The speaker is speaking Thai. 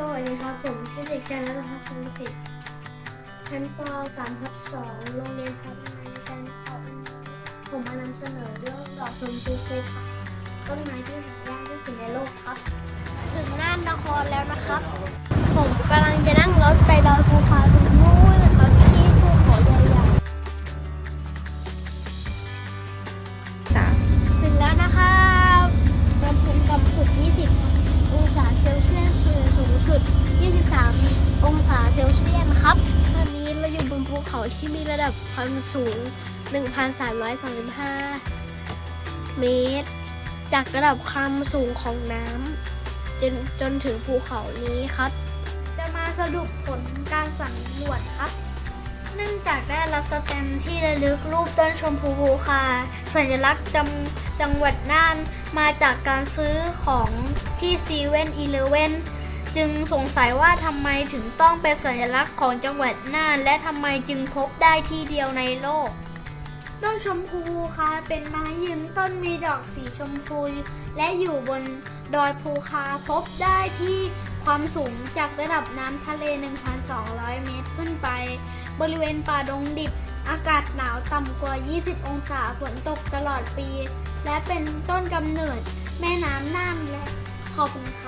สวัสดีครับ ผมชื่อเด็กชายนัทพัฒน์พงศิษฐ์ชั้นป .3 ทับ2โรงเรียนพัฒนาการปผมมานำเสนอเรื่องดอกชมพูเคยค่ะต้นไม้ที่หายากที่สุดในโลกครับ ถึงน่านนครแล้วนะครับ ที่มีระดับความสูง 1,335 เมตร จากระดับความสูงของน้ำจนจนถึงภูเขานี้ครับ จะมาสรุปผลการสำรวจครับเนื่องจากได้รับสแตมป์ที่ระลึกรูปต้นชมพูภูคา สัญลักษณ์จำจังหวัดน่านมาจากการซื้อของที่ซีเว่นอีเลเว่น จึงสงสัยว่าทำไมถึงต้องเป็นสัญลักษณ์ของจังหวัดน่าน และทำไมจึงพบได้ที่เดียวในโลก ต้นชมพูคาเป็นไม้ยืนต้นมีดอกสีชมพู และอยู่บนดอยภูคาพบได้ที่ความสูงจากระดับน้ำทะเล 1,200 เมตรขึ้นไป บริเวณป่าดงดิบ อากาศหนาวต่ำกว่า 20 องศาฝนตกตลอดปี และเป็นต้นกำเนิดแม่น้ำน่านและขอบคุณครับ